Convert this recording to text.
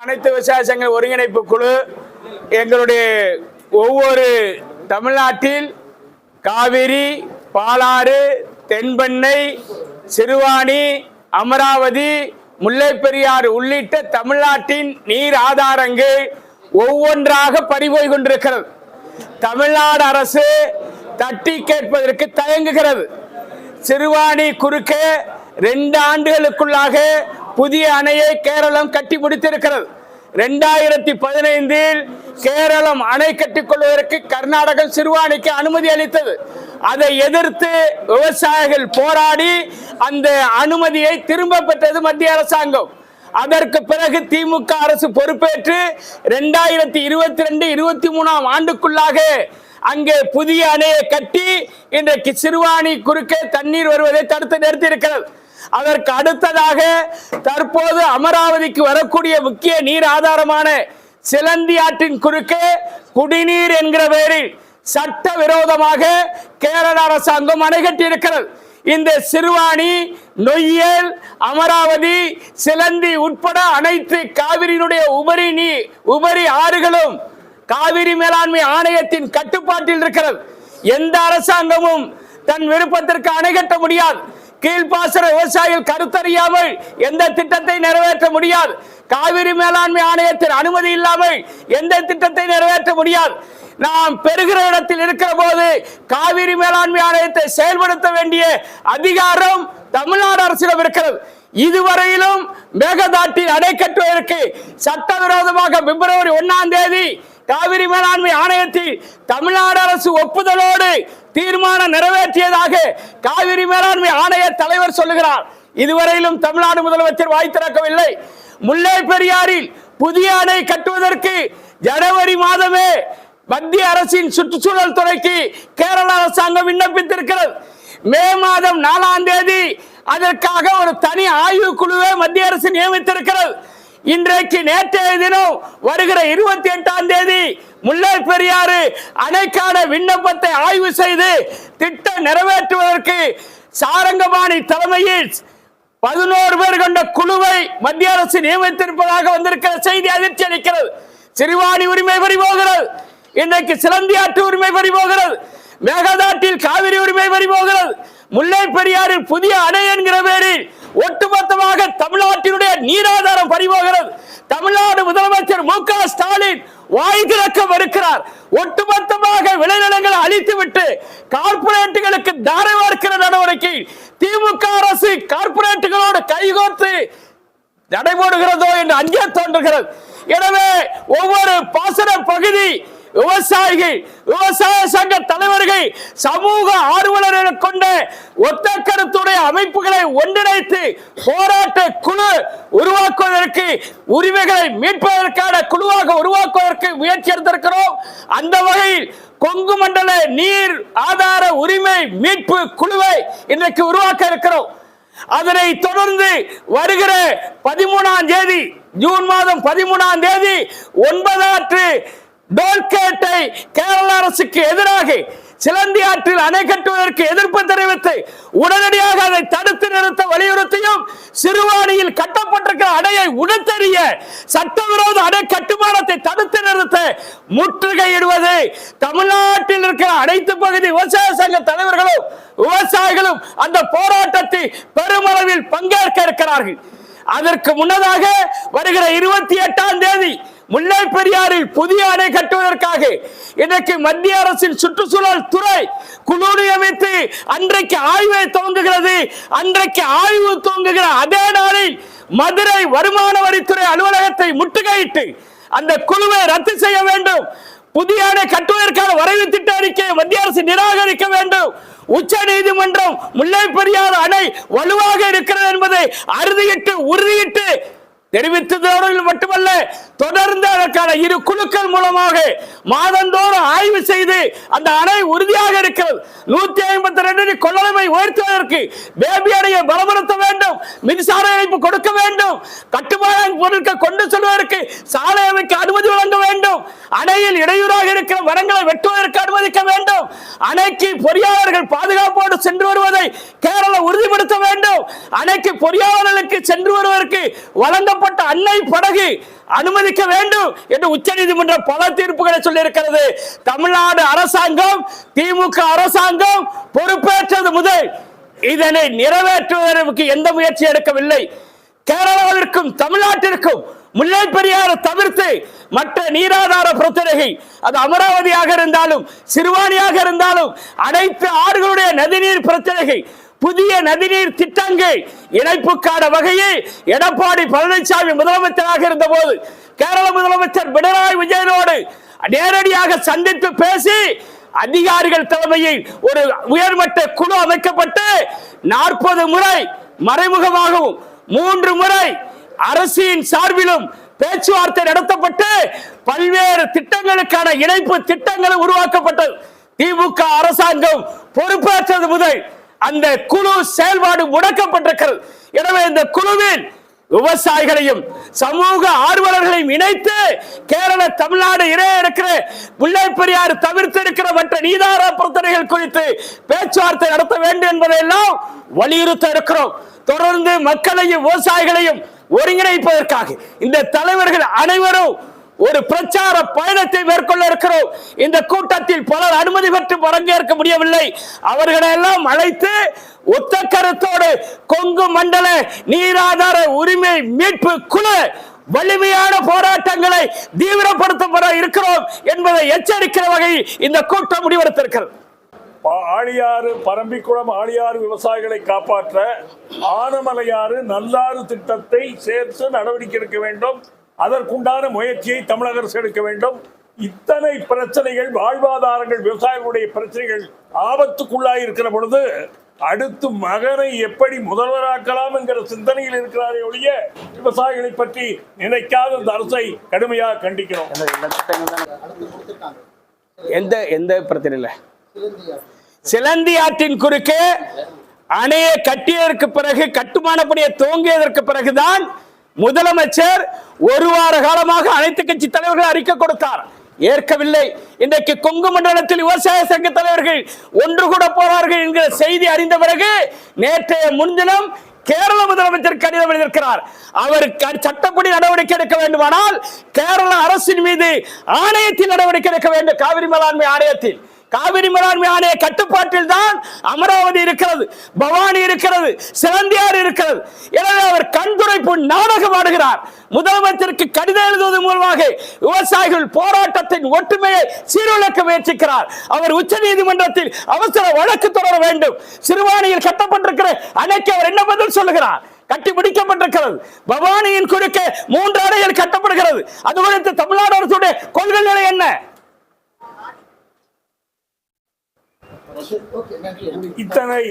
அனைத்து விவசாய சங்க ஒருங்கிணைப்பு குழு எங்களுடைய ஒவ்வொரு தமிழ்நாட்டில் காவிரி பாலாறு தென்பெண்ணை சிறுவாணி அமராவதி முல்லைப்பெரியாறு உள்ளிட்ட தமிழ்நாட்டின் நீர் ஆதாரங்கள் ஒவ்வொன்றாக பறிபோய் கொண்டிருக்கிறது. தமிழ்நாடு அரசு தட்டி கேட்பதற்கு தயங்குகிறது. சிறுவாணி குறுக்கே ரெண்டு ஆண்டுகளுக்குள்ளாக புதிய அணையை கேரளம் கட்டி முடித்திருக்கிறது ரெண்டாயிரத்தி பதினைந்தில் கேரளம் அணை கட்டிக் கொள்வதற்கு கர்நாடகம் சிறுவாணிக்கு அனுமதி அளித்தது. அதை எதிர்த்து விவசாயிகள் போராடி அந்த அனுமதியை திரும்ப பெற்றது மத்திய அரசாங்கம். அதற்கு பிறகு திமுக அரசு பொறுப்பேற்று ரெண்டாயிரத்தி இருபத்தி ரெண்டு இருபத்தி மூணாம் ஆண்டுக்குள்ளாக அங்கே புதிய அணையை கட்டி இன்றைக்கு சிறுவாணி குறுக்கே தண்ணீர் வருவதை தடுத்து நிறுத்தி இருக்கிறது அதற்கு அடுத்ததாக தற்போது அமராவதிக்கு வரக்கூடிய முக்கிய நீர் ஆதாரமான சிலந்தி ஆற்றின் குறுக்கே குடிநீர் என்கிற பெயரில் சட்ட விரோதமாக கேரள அரசாங்கம் அணைகட்டி இருக்கிறது இந்த சிறுவாணி நொய்யல் அமராவதி சிலந்தி உட்பட அனைத்து காவிரியினுடைய உபரி நீ உபரி ஆறுகளும் காவிரி மேலாண்மை ஆணையத்தின் கட்டுப்பாட்டில் இருக்கிறது. எந்த அரசாங்கமும் தன் விருப்பத்திற்கு அணை கட்ட முடியாது. கீழ்ப்பாசன விவசாயிகள் கருத்தறியாமல் எந்த திட்டத்தை நிறைவேற்ற முடியாது. காவிரி மேலாண்மை ஆணையத்தின் அனுமதி இல்லாமல் எந்த திட்டத்தை நிறைவேற்ற முடியாது. நாம் பெறுகிற இடத்தில் இருக்கிற போது காவிரி மேலாண்மை ஆணையத்தை செயல்படுத்த வேண்டிய அதிகாரம் தமிழ்நாடு அரசிடம் இருக்கிறது. இதுவரையிலும் மேகதாட்டில் அடைக்கட்டுவதற்கு சட்டவிரோதமாக பிப்ரவரி ஒன்னாம் தேதி காவிரி மேலாண்மை ஆணையத்தில் தமிழ்நாடு அரசு ஒப்புதலோடு தீர்மானம் நிறைவேற்றியதாக காவிரி மேலாண்மை ஆணைய தலைவர் சொல்லுகிறார். இதுவரையிலும் தமிழ்நாடு முதலமைச்சர் வாய் திறக்கவில்லை. முல்லை பெரியாறில் புதிய அணை கட்டுவதற்கு ஜனவரி மாதமே மத்திய அரசின் சுற்றுச்சூழல் துறைக்கு கேரள அரசாங்கம் விண்ணப்பித்திருக்கிறது. மே மாதம் நாலாம் தேதி அதற்காக ஒரு தனி ஆய்வு குழுவை மத்திய அரசு நியமித்திருக்கிறது. இன்றைக்கு நேற்றைய தினம் வருகிற இருபத்தி எட்டாம் தேதி முல்லை பெரியாறு அணைக்கான விண்ணப்பத்தை ஆய்வு செய்து திட்டம் நிறைவேற்றுவதற்கு சாரங்கபாணி தலைமையில் பதினோரு பேர் கொண்ட குழுவை மத்திய அரசு நியமித்திருப்பதாக வந்திருக்கிற செய்தி அதிர்ச்சி அளிக்கிறது. சிறுவாணி உரிமை பறிபோகிறது இன்றைக்கு சிலந்தியாற்று உரிமை பறிபோகிறது மேகதாட்டில் காவிரி உரிமை பறிபோகிறது முல்லை பெரியாறில் புதிய அணை என்கிற பேரில் ஒட்டுமொத்தமாக தமிழ்நாட்டினுடைய நீராதாரம் பறிபோகிறது. தமிழ்நாடு முதலமைச்சர் மு க ஸ்டாலின் வாய் திறக்க மறுக்கிறார் ஒட்டுமொத்தமாக விளைநிலங்களை அழித்துவிட்டு கார்ப்பரேட்டுகளுக்கு தாரை வார்க்கிற நடவடிக்கை திமுக அரசு கார்பரேட்டுகளோடு கைகோர்த்து நடைபோடுகிறதோ என்று அஞ்சே தோன்றுகிறது. எனவே ஒவ்வொரு பாசன பகுதி விவசாயிகள் விவசாய சங்க தலைவர்கள் சமூக ஆர்வலர்களை கொண்ட ஒத்த கருத்துடைய அமைப்புகளை ஒன்றிணைத்து போராட்ட குழு உருவாக்குவதற்கு உரிமைகளை மீட்பதற்கான குழுவாக உருவாக்குவதற்கு முயற்சி எடுத்திருக்கிறோம். அந்த வகையில் கொங்கு மண்டல நீர் ஆதார உரிமை மீட்பு குழுவை இன்றைக்கு உருவாக்க இருக்கிறோம். அதனை தொடர்ந்து வருகிற பதிமூணாம் தேதி ஜூன் மாதம் பதிமூணாம் தேதி ஒன்பதாற்று டோல்கேட்டை கேரள அரசுக்கு எதிராக சிலந்தி ஆற்றில் அணை கட்டுவதற்கு எதிர்ப்பு தெரிவித்து உடனடியாக அதை தடுத்து நிறுத்த வலியுறுத்தியும் சிறுவாணியில் கட்டப்பட்டிருக்கிற அணையை உடத்தெறிய சட்டவிரோத அணை கட்டுமானத்தை தடுத்து நிறுத்த முற்றுகையிடுவது தமிழ்நாட்டில் இருக்கிற அனைத்து பகுதி விவசாய சங்க தலைவர்களும் விவசாயிகளும் அந்த போராட்டத்தில் பெருமளவில் பங்கேற்க இருக்கிறார்கள். அதற்கு முன்னதாக வருகிற இருபத்தி எட்டாம் தேதி முல்லை பெரியாறில் புதிய அணை கட்டுவதற்காக இன்றைக்கு மத்திய அரசின் சுற்றுச்சூழல் துறை குழு நியமித்து அன்றைக்கு ஆய்வை துவங்குகிறது. அன்றைக்கு ஆய்வு துவங்குகிற அதே நாளில் மதுரை வருமான வரித்துறை அலுவலகத்தை முற்றுகையிட்டு அந்த குழுவை ரத்து செய்ய வேண்டும். புதிய அணை கட்டுவதற்கான வரைவு திட்ட அறிக்கையை மத்திய அரசு நிராகரிக்க வேண்டும். உச்ச நீதிமன்றம் முல்லை பெரியார் அணை வலுவாக இருக்கிறது என்பதை அறுதியிட்டு உறுதியிட்டு தெரிவித்ததோடு மட்டுமல்ல தொடர்ந்து அதற்கான இரு குழுக்கள் மூலமாக மாதந்தோறும் ஆய்வு செய்து அந்த அணை உறுதியாக இருக்கிறது. நூத்தி ஐம்பத்தி ரெண்டு கொள்ளளவை உயர்த்துவதற்கு பேபி அணையை பலப்படுத்த வேண்டும் மின்சார இணைப்பு கொடுக்க வேண்டும் கட்டுமான பொருட்கள் கொண்டு செல்வதற்கு சாலை அமைக்க அனுமதி வழங்க வேண்டும். அணையில் இடையூறாக இருக்கிற மரங்களை வெட்டுவதற்கு அனுமதிக்க அணைக்கு பொறியாளர்கள் பாதுகாப்போடு சென்று வருவதை கேரளா உறுதிப்படுத்த வேண்டும். அணைக்கு பொறியாளர்களுக்கு சென்று வருவதற்கு வழங்கப்பட்ட அன்னை படகு அனுமதிக்க வேண்டும் என்று உச்சநீதிமன்றம் பல தீர்ப்புகளை சொல்லியிருக்கிறது. தமிழ்நாடு அரசாங்கம் திமுக அரசாங்கம் பொறுப்பேற்றது முதல் இதனை நிறைவேற்றுவதற்கு எந்த முயற்சி எடுக்கவில்லை. கேரளாவிற்கும் தமிழ்நாட்டிற்கும் முல்லை பெரியாறு தவிர்த்து மற்ற நீராதார பிரச்சனைகள் அது அமராவதியாக இருந்தாலும் சிறுவாணியாக இருந்தாலும் அனைத்து ஆறுகளுடைய நதிநீர் பிரச்சனைகள் புதிய நதிநீர் திட்டங்கள் இணைப்புக்கான வகையில் எடப்பாடி பழனிசாமி முதலமைச்சராக இருந்த போது கேரள முதலமைச்சர் பினராயி விஜயனோடு நேரடியாக சந்தித்து பேசி அதிகாரிகள் தலைமையில் ஒரு உயர்மட்ட குழு அமைக்கப்பட்டு நாற்பது முறை மறைமுகமாகவும் மூன்று முறை அரசின் சார்பிலும் பேச்சுவார்த்தை நடத்தப்பட்டு பல்வேறு திட்டங்களுக்கான இணைப்பு திட்டங்கள் உருவாக்கப்பட்டது. திமுக அரசாங்கம் பொறுப்பேற்றது முதல் அந்த குழு செயல்பாடு முடக்கப்பட்டிருக்கிறது. எனவே இந்த குழுவில் விவசாயிகளையும் சமூக ஆர்வலர்களையும் இணைத்து கேரள தமிழ்நாடு இடையே இருக்கிற முல்லை பெரியார் தவிர்த்து இருக்கிற மற்ற நீதார பிரச்சனைகள் குறித்து பேச்சுவார்த்தை நடத்த வேண்டும் என்பதையெல்லாம் வலியுறுத்த இருக்கிறோம். தொடர்ந்து மக்களையும் விவசாயிகளையும் ஒருங்கிணைப்பதற்காக இந்த தலைவர்கள் அனைவரும் ஒரு பிரச்சார பயணத்தை மேற்கொள்ள இருக்கிறோம். இந்த கூட்டத்தில் பலர் அனுமதி பெற்று பங்கேற்க முடியவில்லை. அவர்களை எல்லாம் அழைத்து ஒத்த கருத்தோடு கொங்கு மண்டல நீராதார உரிமை மீட்பு குழு வலிமையான போராட்டங்களை தீவிரப்படுத்தப்பட இருக்கிறோம் என்பதை எச்சரிக்கிற வகையில் இந்த கூட்டம் முடிவெடுத்திருக்கிறது. ஆழியாறு பரம்பிக்குளம் ஆழியாறு விவசாயிகளை காப்பாற்ற ஆனமலையாறு நல்லாறு திட்டத்தை சேர்த்து நடவடிக்கை எடுக்க வேண்டும். அதற்குண்டான முயற்சியை தமிழக அரசு எடுக்க வேண்டும். இத்தனை பிரச்சனைகள் வாழ்வாதாரங்கள் விவசாயிகளுடைய பிரச்சனைகள் ஆபத்துக்குள்ளாய் இருக்கிற பொழுது அடுத்து மகனை எப்படி முதல்வராக்கலாம் என்கிற சிந்தனையில் இருக்கிறாரே ஒழிய விவசாயிகளை பற்றி நினைக்காத இந்த அரசை கடுமையாக கண்டிக்கிறோம். எந்த எந்த பிரச்சனை இல்லை. சிலந்தி ஆற்றின் குறுக்கே அணையை கட்டியதற்கு பிறகு கட்டுமான பணியை துவங்கியதற்கு பிறகுதான் முதலமைச்சர் ஒரு வார காலமாக அனைத்து கட்சி தலைவர்கள் அறிக்கை கொடுத்தார். ஏற்கவில்லை. இன்றைக்கு கொங்கு மண்டலத்தில் விவசாய சங்க தலைவர்கள் ஒன்று கூட போறார்கள் என்கிற செய்தி அறிந்த பிறகு நேற்றைய முன்தினம் கேரள முதலமைச்சர் கடிதம் எழுதியிருக்கிறார். அவர் க- சட்டப்படி நடவடிக்கை எடுக்க வேண்டுமானால் கேரள அரசின் மீது ஆணையத்தில் நடவடிக்கை எடுக்க வேண்டும். காவிரி மேலாண்மை ஆணையத்தில். காவிரி மேலாண்மை ஆணைய கட்டுப்பாட்டில் தான் அமராவதி இருக்கிறது பவானி இருக்கிறது சிலந்தியார் இருக்கிறது. எனவே அவர் கண்துடைப்பு நாடகம் ஆடுகிறார். முதலமைச்சருக்கு கடிதம் எழுதுவதன் மூலமாக விவசாயிகள் போராட்டத்தின் ஒற்றுமையை சீரழிக்க முயற்சிக்கிறார். அவர் உச்ச நீதிமன்றத்தில் அவசர வழக்கு தொடர வேண்டும். சிறுவாணியில் கட்டப்பட்டிருக்கிற அணைக்கு அவர் என்ன பதில் சொல்லுகிறார்? கட்டி முடிக்கப்பட்டிருக்கிறது பவானியின் குறுக்கே மூன்று அறைகள் கட்டப்படுகிறது. அது குறித்து தமிழ்நாடு அரசுடைய கொள்கை நிலை என்ன? இத்தனை